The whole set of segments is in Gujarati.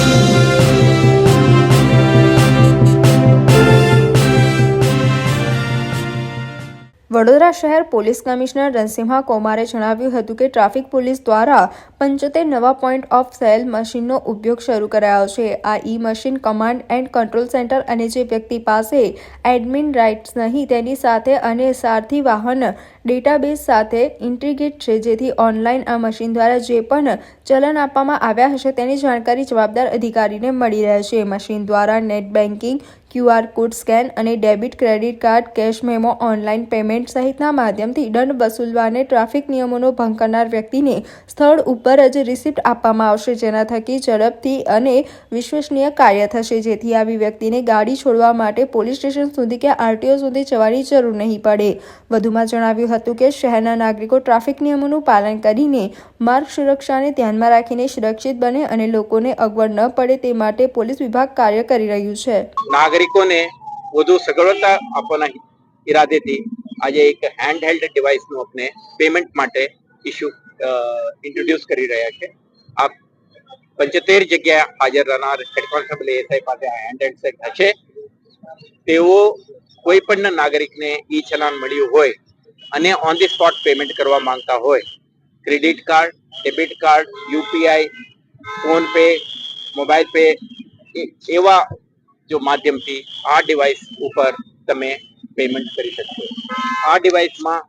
Thank you. વડોદરા શહેર પોલીસ કમિશનર રણસિંહા કોમારે જણાવ્યું હતું કે ટ્રાફિક પોલીસ દ્વારા પંચોતેર નવા પોઈન્ટ ઓફ સેલ મશીનનો ઉપયોગ શરૂ કરાયો છે. આ e machine command and control centre અને જે વ્યક્તિ પાસે એડમિન રાઇટ્સ નહીં તેની સાથે અને સારથી વાહન ડેટાબેઝ સાથે ઇન્ટ્રીગેટ છે, જેથી ઓનલાઈન આ મશીન દ્વારા જે પણ ચલન આપવામાં આવ્યા હશે તેની જાણકારી જવાબદાર અધિકારીને મળી રહેશે મશીન દ્વારા net banking QR code scan અને debit credit card, cash memo, online payment સહિતના માધ્યમથી દંડ વસૂલવાને ટ્રાફિક નિયમોનો ભંગ કરનાર વ્યક્તિને સ્થળ ઉપર જ રિસિપ્ટ આપવામાં આવશે, જેના થકી ઝડપથી અને વિશ્વસનીય કાર્ય થશે. જેથી આવી વ્યક્તિને ગાડી છોડવા માટે પોલીસ સ્ટેશન સુધી કે આરટીઓ સુધી જવાની જરૂર નહીં પડે. વધુમાં જણાવ્યું હતું કે શહેરના નાગરિકો ટ્રાફિક નિયમોનું પાલન કરીને માર્ગ સુરક્ષાને ધ્યાનમાં રાખીને સુરક્ષિત બને અને લોકોને અગવડ ન પડે તે માટે પોલીસ વિભાગ કાર્ય કરી રહ્યું છે. નાગરિકોને વધુ સગવડતા આપવાના ઈરાદેથી આજે એક હેન્ડ હેલ્ડ ડિવાઇસનું આપણે પેમેન્ટ માટે ઇસ્યુ ઇન્ટ્રોડ્યુસ કરી રહ્યા છે. આ પંચોતેર જગ્યાએ હાજર રહેનાર હેડ કોન્સ્ટેબલ એસઆઈ પાસે આ હેન્ડ હેલ્ડ સેટ હશે તેઓ કોઈ પણ નાગરિકને ઈ ચલાન મળ્યું હોય અને ઓન ધી સ્પોટ પેમેન્ટ કરવા માંગતા હોય credit card debit card UPI PhonePe mobile pay એવા જો માધ્યમથી આ ડિવાઇસ ઉપર તમે પેમેન્ટ કરી શકશો. આ ડિવાઇસમાં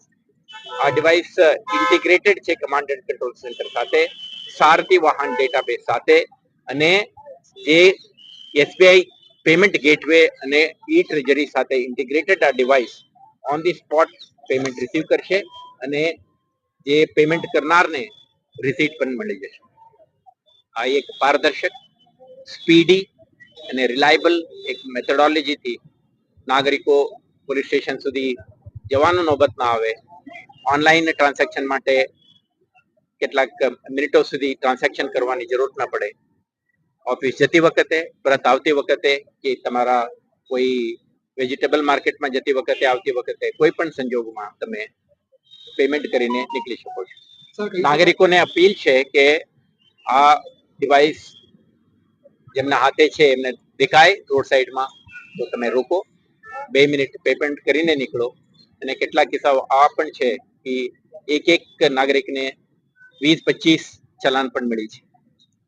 આ ડિવાઇસ ઇન્ટિગ્રેટેડ છે કમાન્ડ એન્ડ કંટ્રોલ સેન્ટર સાથે, સારથી વાહન ડેટાબેઝ સાથે અને જે એસબીઆઈ પેમેન્ટ ગેટવે અને ઈ ટ્રેજરી સાથે ઇન્ટિગ્રેટેડ આ device on the spot payment receive કરશે અને જે પેમેન્ટ કરનારને રિસીટ પણ મળી જશે. આ એક પારદર્શક સ્પીડી અને રિલાયબલ એક મેથડોલોજીથી નાગરિકો પોલીસ સ્ટેશન સુધી જવાનું નોબત ના આવે. ઓનલાઈન ટ્રાન્ઝેક્શન માટે કેટલાક મિનિટો સુધી ટ્રાન્ઝેક્શન કરવાની જરૂર ના પડે. ઓફિસ જતી વખતે પરત આવતી વખતે કે તમારા કોઈ વેજીટેબલ માર્કેટમાં જતી વખતે આવતી વખતે કોઈ પણ સંજોગોમાં તમે પેમેન્ટ કરીને નીકળી શકો છો. નાગરિકોને અપીલ છે કે આ ડિવાઇસ જેમના હાથે છે, એમને દેખાય રોડ સાઈડમાં, તો તમે રોકો. બે મિનિટ પેમેન્ટ કરીને નીકળો. અને કેટલાક કિસ્સાઓ આ પણ છે કે એક એક નાગરિકને વીસ, પચીસ ચલાન પણ મળી છે.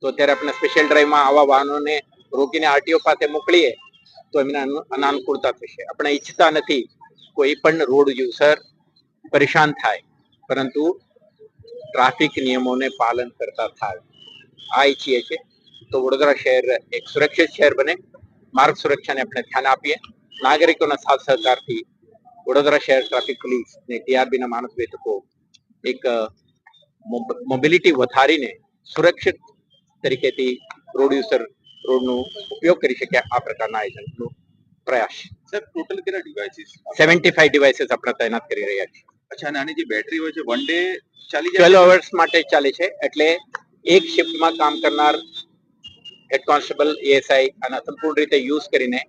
તો અત્યારે આપણે સ્પેશિયલ ડ્રાઈવમાં આવા વાહનોને રોકીને આરટીઓ પાસે મોકલીએ, તો એમને અનાનુકૂળતા થશે. આપણે ઈચ્છતા નથી કોઈ પણ રોડ યુઝર પરેશાન થાય, પરંતુ ટ્રાફિક નિયમોને પાલન કરતા થાય. આ ઈચ્છીએ છીએ. તો વડોદરા શહેર એક સુરક્ષિત શહેર બને. માર્ગ સુરક્ષાને આપણે ધ્યાન આપીએ. નાગરિકોના સાથ સહકારથી વડોદરા શહેર ટ્રાફિક પોલીસ ને ટીઆરબીના માણસ વેતકો એક મોબિલિટી વધારીને સુરક્ષિત તરીકેથી રોડ યુઝર રોડનો ઉપયોગ કરી શકે આ પ્રકારના આયોજનનો પ્રયાસ. સર ટોટલ કેટલા ડિવાઇસીસ સેવન્ટી ફાઈવ ડિવાઇસીસ આપણે તૈનાત કરી રહ્યા છીએ. અચ્છા અને આની જે બેટરી હોય છે વન ડે ચાલી ટ્વેલ્વ જાય અવર્સ માટે ચાલે છે. એટલે એક શિફ્ટમાં કામ કરનાર હેડ કોન્સ્ટેબલ એએસઆઈ આના સંપૂર્ણ રીતે યુઝ કરીને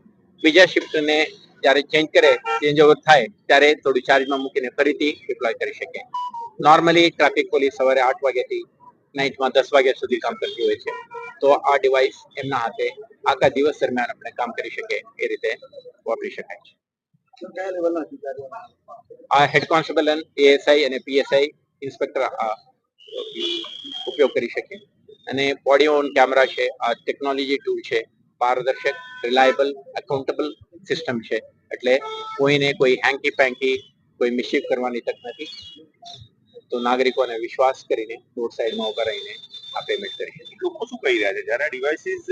બીજા શિફ્ટને જ્યારે ચેન્જ કરે ચેન્જ ઓવર થાય, ત્યારે થોડું ચાર્જમાં મૂકીને ફરીથી ડિપ્લોય કરી શકે. નોર્મલી ટ્રાફિક પોલીસ સવારે આઠ વાગ્યાથી નાઇટમાં દસ વાગ્યા સુધી કામ કરતી હોય છે. તો આ ડિવાઇસ એમના હાથે આખા દિવસ દરમિયાન આપણે કામ કરી શકે, એ રીતે વાપરી શકાય છે. આ હેડ કોન્સ્ટેબલ એએસઆઈ અને પીએસઆઈ ઇન્સ્પેક્ટર ઉપયોગ કરી શકે. અને બોડી ઓન કેમેરા છે આ ટેકનોલોજી ટૂલ છે પારદર્શક રિલાયબલ અકાઉન્ટેબલ સિસ્ટમ છે. એટલે કોઈને કોઈ હેન્કી પેન્કી કોઈ મિશીફ કરવાની તક નથી. તો નાગરિકોને વિશ્વાસ કરીને રોડ સાઈડમાં ઊભા રહીને આ પેમેન્ટ કરી શકે. લોકો શું કહી રહ્યા છે? જ્યારે ડિવાઇસીસ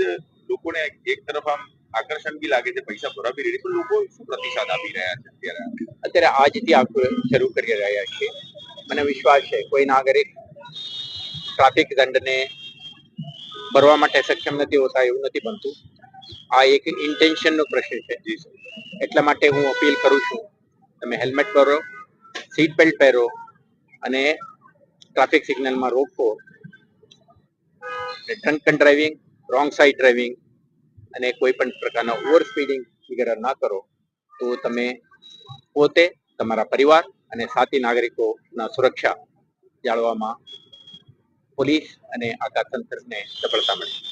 લોકોને એક તરફ આમ આકર્ષણ બી લાગે છે પૈસા ભરવા રહી પણ લોકો શું પ્રતિસાદ આપી રહ્યા છે અત્યારે? અત્યારે આજથી આ શરૂ કરી રહ્યા છીએ મને વિશ્વાસ છે કોઈ નાગરિક ટ્રાફિક દંડને ભરવા માટે સક્ષમ નથી હોતા એવું નથી બનતું. આ એક ઇન્ટેન્શન નો પ્રશ્ન છે. એટલા માટે હું અપીલ કરું છું તમે હેલ્મેટ પહેરો સીટ બેલ્ટ પહેરો અને ટ્રાફિક સિગ્નલમાં રોકો. Drunken driving wrong side driving અને કોઈ પણ પ્રકારના ઓવર સ્પીડિંગ વગેરે ના કરો તો તમે પોતે તમારા પરિવાર અને સાથી નાગરિકોના સુરક્ષા જાળવવામાં પોલીસ અને આ તંત્રને સફળતા મળે.